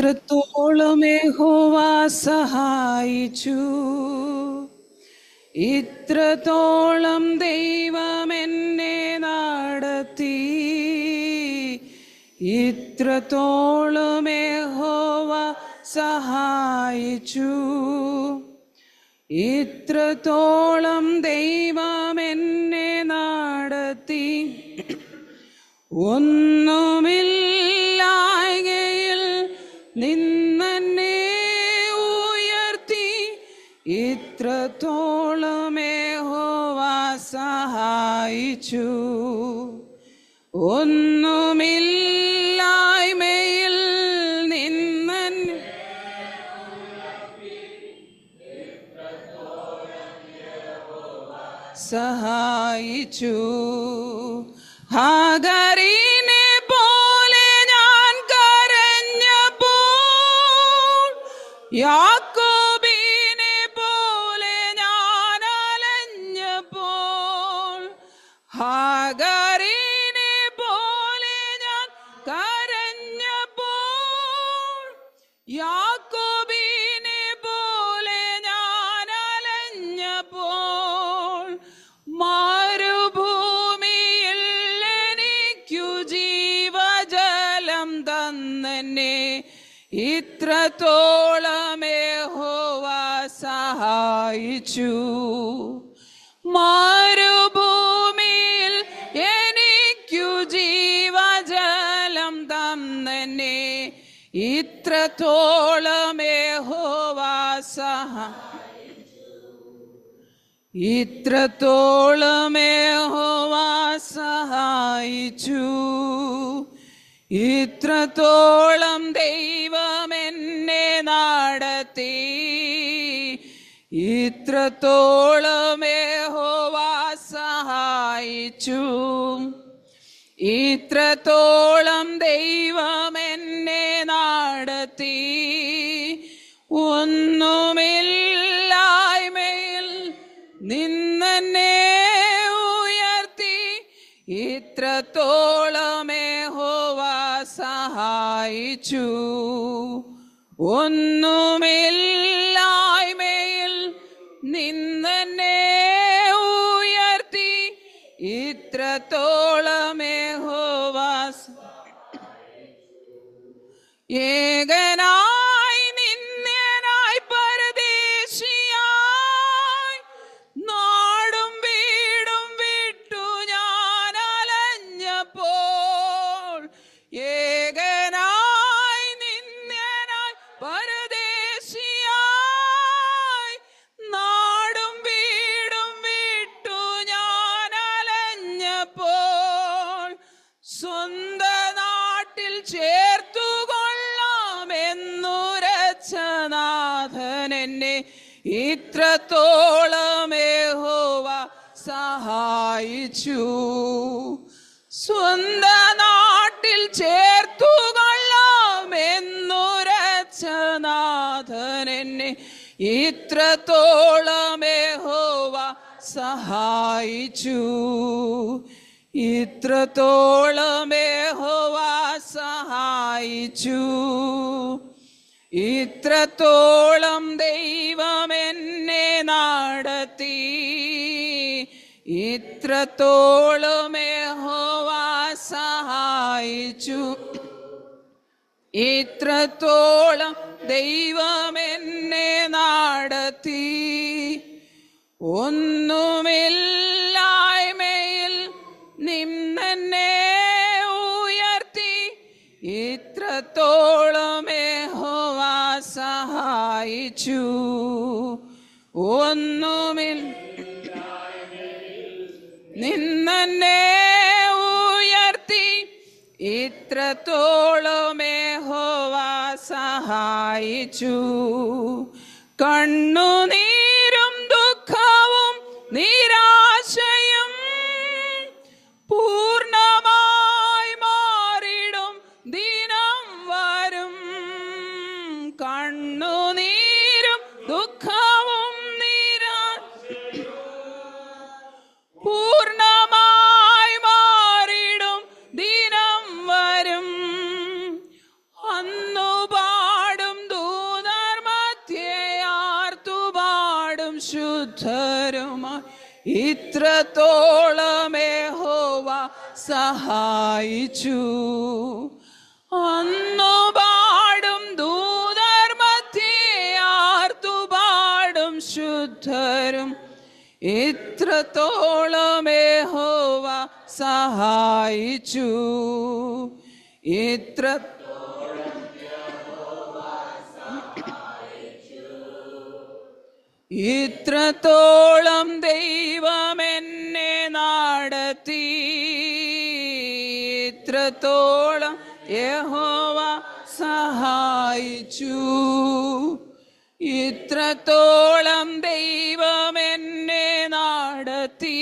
ഇത്രത്തോളം യഹോവ സഹായിച്ചു. ഇത്രത്തോളം ദൈവം എന്നെ നടത്തി. ഇത്രത്തോളം യഹോവ സഹായിച്ചു. ഇത്രത്തോളം ദൈവം എന്നെ നടത്തി. ഒന്നുമില്ലായകയിൽ സഹായിച്ചു. ഹാഗരീനെ പോലെ ഞാൻ കരഞ്ഞപ്പോൾ യാക്കോബിനെ ഇത്രത്തോളം ഹോവ സഹായിച്ചു. മരുഭൂമിയിൽ എനിക്കു ജീവജലം തന്നെ ഇത്രത്തോളം യഹോവ സഹാ ഇത്രത്തോളം യഹോവ സഹായിച്ചു. ഇത്രത്തോളം ദൈവം എന്നെ നടത്തി. ഇത്രത്തോളം ഹോവാ സഹായിച്ചു. ഇത്രത്തോളം ദൈവം എന്നെ നടത്തി. ഒന്നുമില്ലായ്മയിൽ നിന്നെ ഉയർത്തി. ഇത്രത്തോളം സഹായിച്ചു. ഒന്നുമില്ലായ്മയിൽ നിന്നെ ഉയർത്തി. ഇത്രത്തോളമേ ഹോവാസ് സ- ചേർത്തുകൊള്ളാമെന്നുരച്ചനാഥൻ എന്നെ ഇത്രത്തോളമേഹോവ സഹായിച്ചു. സ്വന്ത നാട്ടിൽ ചേർത്തുകൊള്ളാമെന്നുരച്ചനാഥൻ എന്നെ ഇത്രത്തോളമേഹോവ സഹായിച്ചു. ഇത്രത്തോളമേഹോവ സഹായിച്ചു. ഇത്രത്തോളം ദൈവം എന്നെ നടത്തി. ഇത്രത്തോളം സഹായിച്ചു. ഇത്രത്തോളം ദൈവം എന്നെ നടത്തി. ഒന്നുമില്ലായ്മയിൽ സഹായിച്ചു. ഒന്നുമിൽ നിന്നെ ഉയർത്തി ഇത്രത്തോളമേ ഹോവാ സഹായിച്ചു. കണ്ണുനീരും ശുദ്ധരുമായി ഇത്രത്തോളമേ ഹോവ സഹായിച്ചു. അന്നു പാടും ദൂതർ മധ്യയാർത്തു പാടും ശുദ്ധരും. ഇത്രത്തോളമേ സഹായിച്ചു. ഇത്ര ഇത്രത്തോളം ദൈവം എന്നെ നടത്തി. ഇത്രത്തോളം യഹോവ സഹായിച്ചു. ഇത്രത്തോളം ദൈവം എന്നെ നടത്തി.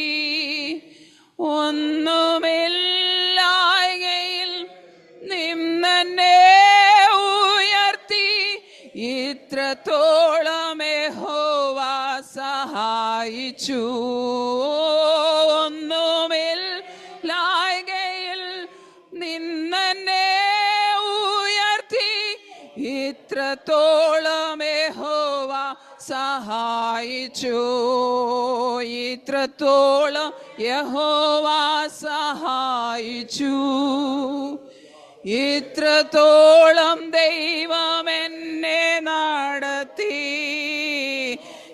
ഒന്നുമില്ലായകയിൽ നിന്നെ ഉയർത്തി. ഇത്രത്തോളം സഹായിച്ചു ഒന്നുമില്ലായകയിൽ നിന്നെ ഉയർത്തി. ഇത്രത്തോളം ഹോവ സഹായിച്ചു. ഇത്രത്തോളം യഹോവ സഹായിച്ചു. ഇത്രത്തോളം ദൈവം എന്നെ നടത്തി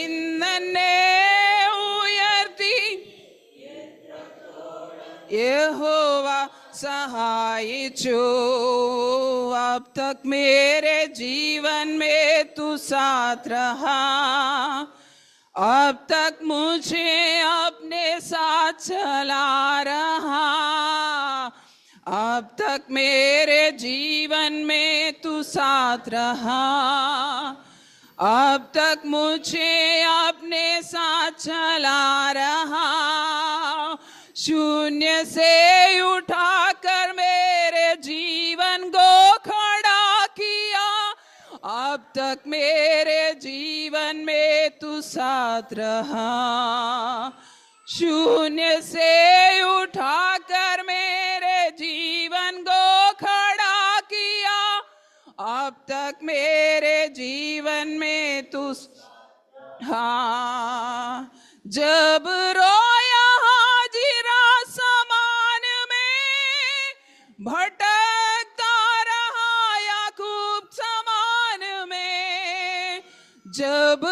നിന്നെ ഉയർത്തി यहोवा सहायचो अब तक मेरे जीवन में तू साथ रहा अब तक मुझे अपने साथ चला रहा अब तक मेरे जीवन में तू साथ रहा अब तक मुझे अपने साथ चला रहा। शून्य से उठाकर मेरे जीवन को खड़ा किया। अब तक मेरे जीवन में तू साथ रहा। शून्य से उठाकर मेरे जीवन को खड़ा अब तक मेरे जीवन में तू हाँ जब रोया हाजिरा समान में, भटकता रहा याकूब समान में, जब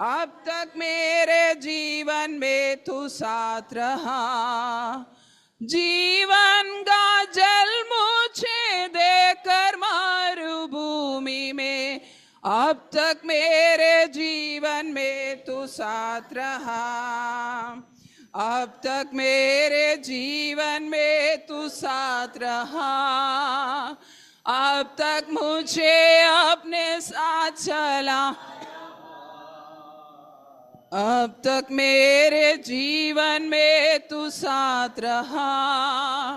अब तक मेरे जीवन में तू साथ रहा। जीवन का जल मुझे देकर मरुभूमि में। अब तक मेरे जीवन में तू साथ रहा। अब तक मेरे जीवन में तू साथ रहा। अब तक मुझे अपने साथ चला। अब तक मेरे जीवन में तू साथ रहा।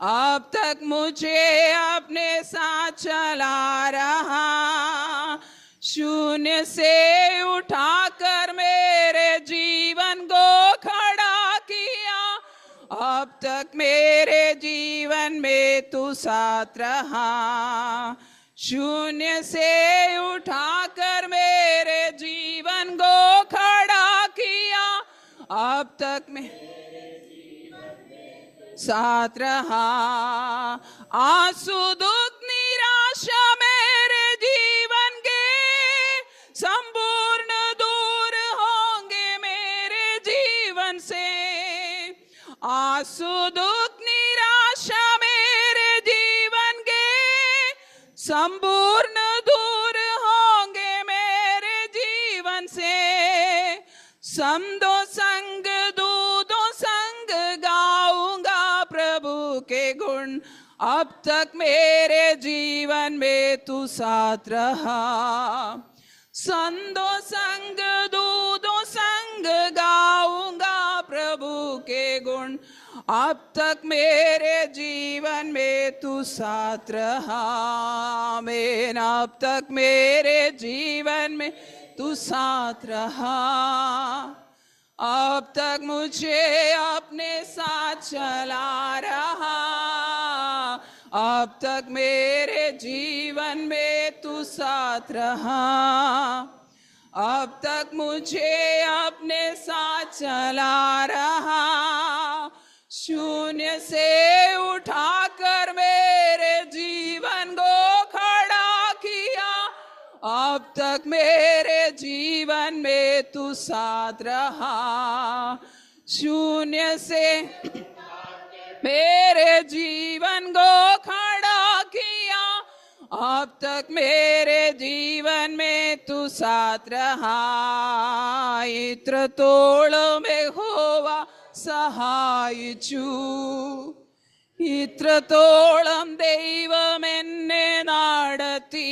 अब तक मुझे अपने साथ चला रहा। शून्य से उठाकर मेरे जीवन को खड़ा किया। अब तक मेरे जीवन में तू साथ रहा। शून्य से उठाकर मेरे जीवन को खड़ा किया। अब तक मैं साथ रहा। आँसू दुख निराशा संपूर्ण दूर होंगे मेरे जीवन से। समदो संग, दूदो संग गाऊँगा प्रभु के गुण। अब तक मेरे जीवन में तू साथ रहा। संदो संग, दूदो संग गाऊँगा प्रभु के गुण। अब तक मेरे जीवन में तू साथ रहा। मैं अब तक मेरे जीवन में तू साथ रहा। अब तक मुझे अपने साथ चला रहा। अब तक मेरे जीवन में तू साथ रहा। अब तक मुझे अपने साथ चला रहा। शून्य से जीवन में तू साथ रहा शून्य से मेरे जीवन को खड़ा किया अब तक मेरे जीवन में तू साथ रहा इत्र तोड़ में होवा സഹായിച്ചു ഇത്രത്തോളം ദൈവം എന്നെ നടത്തി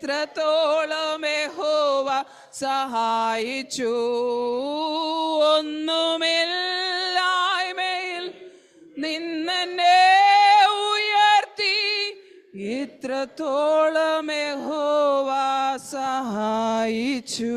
ഇത്രത്തോളം യഹോവ സഹായിച്ചു. ഒന്നുമില്ലായ്മയിൽ നിന്നെ ഉയർത്തി. ഇത്രത്തോളം യഹോവ സഹായിച്ചു.